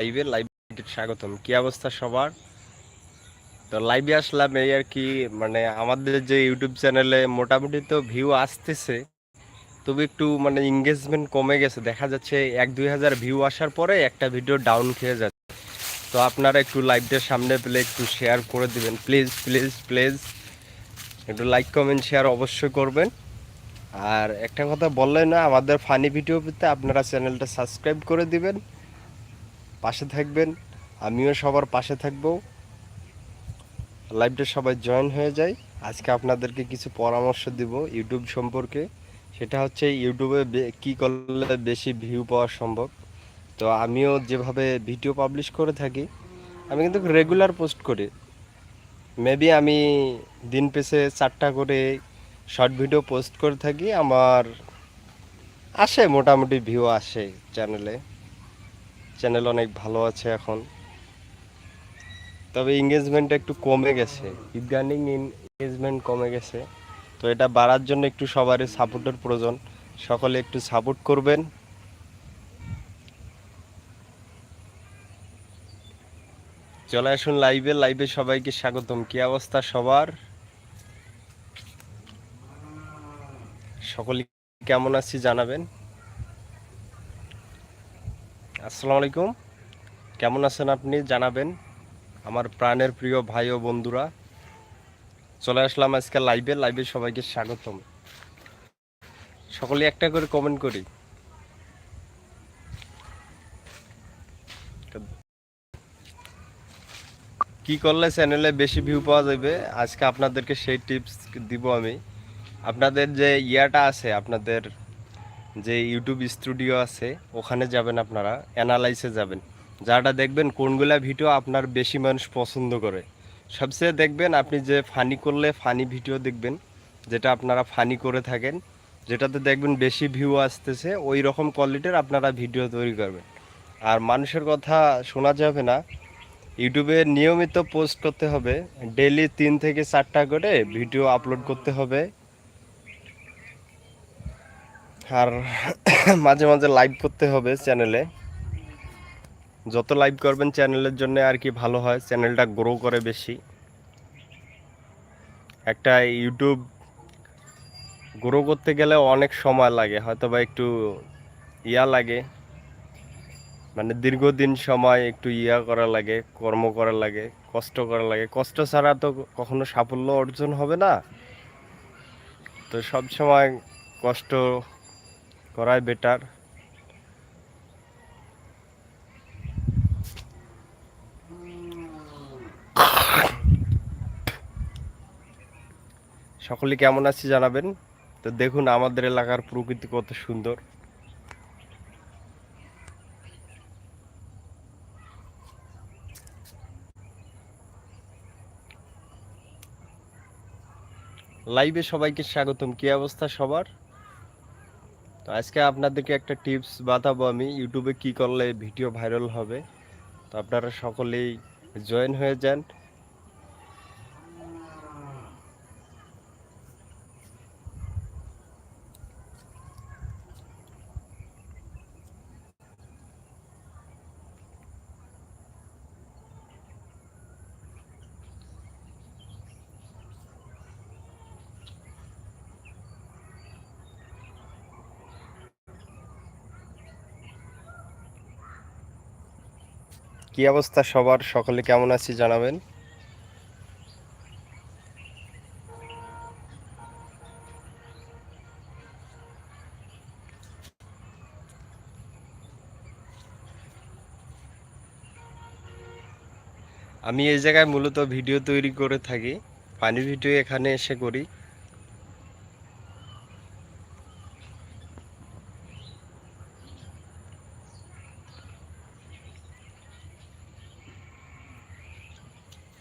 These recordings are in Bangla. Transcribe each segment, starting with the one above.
লাইভে লাইভে স্বাগতম। কি অবস্থা সবার? তো লাইভে আসলাম এই আর কি মানে আমাদের যে ইউটিউব চ্যানেলে মোটামুটি তো ভিউ আসতেছে, তবে একটু মানে এঙ্গেজমেন্ট কমে গেছে। দেখা যাচ্ছে এক দুই হাজার ভিউ আসার পরে একটা ভিডিও ডাউন খেয়ে যাচ্ছে। তো আপনারা একটু লাইভটার সামনে পেলে একটু শেয়ার করে দিবেন। প্লিজ প্লিজ প্লিজ একটু লাইক কমেন্ট শেয়ার অবশ্যই করবেন। আর একটা কথা বললেন না, আমাদের ফানি ভিডিও পেতে আপনারা চ্যানেলটা সাবস্ক্রাইব করে দিবেন। পাশে থাকবেন, আমিও সবার পাশে থাকব। লাইভটা সবাই জয়েন হয়ে যায়। আজকে আপনাদেরকে কিছু পরামর্শ দিব ইউটিউব সম্পর্কে। সেটা হচ্ছে ইউটিউবে কি করলে বেশি ভিউ পাওয়া সম্ভব। তো আমিও যেভাবে ভিডিও পাবলিশ করে থাকি, আমি কিন্তু রেগুলার পোস্ট করি। মেবি আমি দিন পেছে চারটা করে শর্ট ভিডিও পোস্ট করে থাকি, আমার আসে, মোটামুটি ভিউ আসে চ্যানেলে চ্যানেল অনেক ভালো আছে এখন। তবে এঙ্গেজমেন্ট একটু কমে গেছে। ইদানিং এঙ্গেজমেন্ট কমে গেছে। তো এটা বাড়ার জন্য একটু সবারই সাপোর্টের প্রয়োজন। সকলে একটু সাপোর্ট করবেন। চলে আসুন লাইভে লাইভে সবাইকে স্বাগতম। কি অবস্থা সবার? সকলে কেমন আছি জানাবেন। আসসালামু আলাইকুম। কেমন আছেন আপনি? জানাবেন। আমার প্রাণের প্রিয় ভাই ও বন্ধুরা, চলে আসলাম আজকে লাইভে লাইভে সবাইকে স্বাগতম। সকলে একটা করে কমেন্ট করি। কি করলে চ্যানেলে বেশি ভিউ পাওয়া যাবে? আজকে আপনাদেরকে সেই টিপস দিব আমি। আপনাদের যে ইয়াটা আছে, আপনাদের যে ইউটিউব স্টুডিও আছে, ওখানে যাবেন আপনারা অ্যানালাইসে যাবেন। যাটা দেখবেন কোনগুলা ভিডিও আপনার বেশি মানুষ পছন্দ করে, সবচেয়ে দেখবেন আপনি যে ফানি করলে ফানি ভিডিও দেখবেন, যেটা আপনারা ফানি করে থাকেন, যেটাতে দেখবেন বেশি ভিউ আসতেছে ওই রকম কোয়ালিটির আপনারা ভিডিও তৈরি করবেন। আর মানুষের কথা শোনা যাবে না ইউটিউবে নিয়মিত পোস্ট করতে হবে ডেলি তিন থেকে চারটা করে ভিডিও আপলোড করতে হবে আর মাঝে মাঝে লাইভ করতে হবে চ্যানেলে যত লাইভ করবেন চ্যানেলের জন্য আর কি ভালো হয় চ্যানেলটা গ্রো করে বেশি। একটা ইউটিউব গ্রো করতে গেলে অনেক সময় লাগে, হয়তো বা একটু ইয়া লাগে। মানে দীর্ঘদিন সময় একটু ইয়া করা লাগে, কর্ম করা লাগে, কষ্ট করা লাগে। কষ্ট ছাড়া তো কখনো সাফল্য অর্জন হবে না। তো সব সময় কষ্ট করাই বেটার সকলে কেমন আছি জানাবেন? তো দেখুন, আমাদের এলাকার প্রকৃতি কত সুন্দর। লাইভে সবাইকে স্বাগতম। কি অবস্থা সবার? তো আজকে আপনাদেরকে একটা টিপস বাতাবো আমি, ইউটিউবে কি করলে ভিডিও ভাইরাল হবে। তো আপনারা সকলেই জয়েন হয়ে যান। কি অবস্থা সবার? সকলে কেমন আছি জানাবেন। আমি এই জায়গায় মূলত ভিডিও তৈরি করে থাকি। পানি ভিডিও এখানে এসে করি।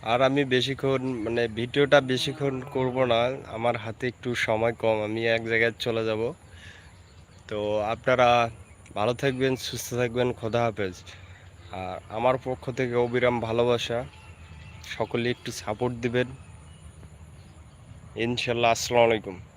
আর আমি বেশিক্ষণ মানে ভিডিওটা বেশিক্ষণ করব না, আমার হাতে একটু সময় কম, আমি এক জায়গায় চলে যাব। তো আপনারা ভালো থাকবেন, সুস্থ থাকবেন, খোদা হাফেজ। আর আমার পক্ষ থেকে অবিরাম ভালোবাসা, সকলে একটু সাপোর্ট দিবেন। ইনশাল্লাহ, আসসালামু আলাইকুম।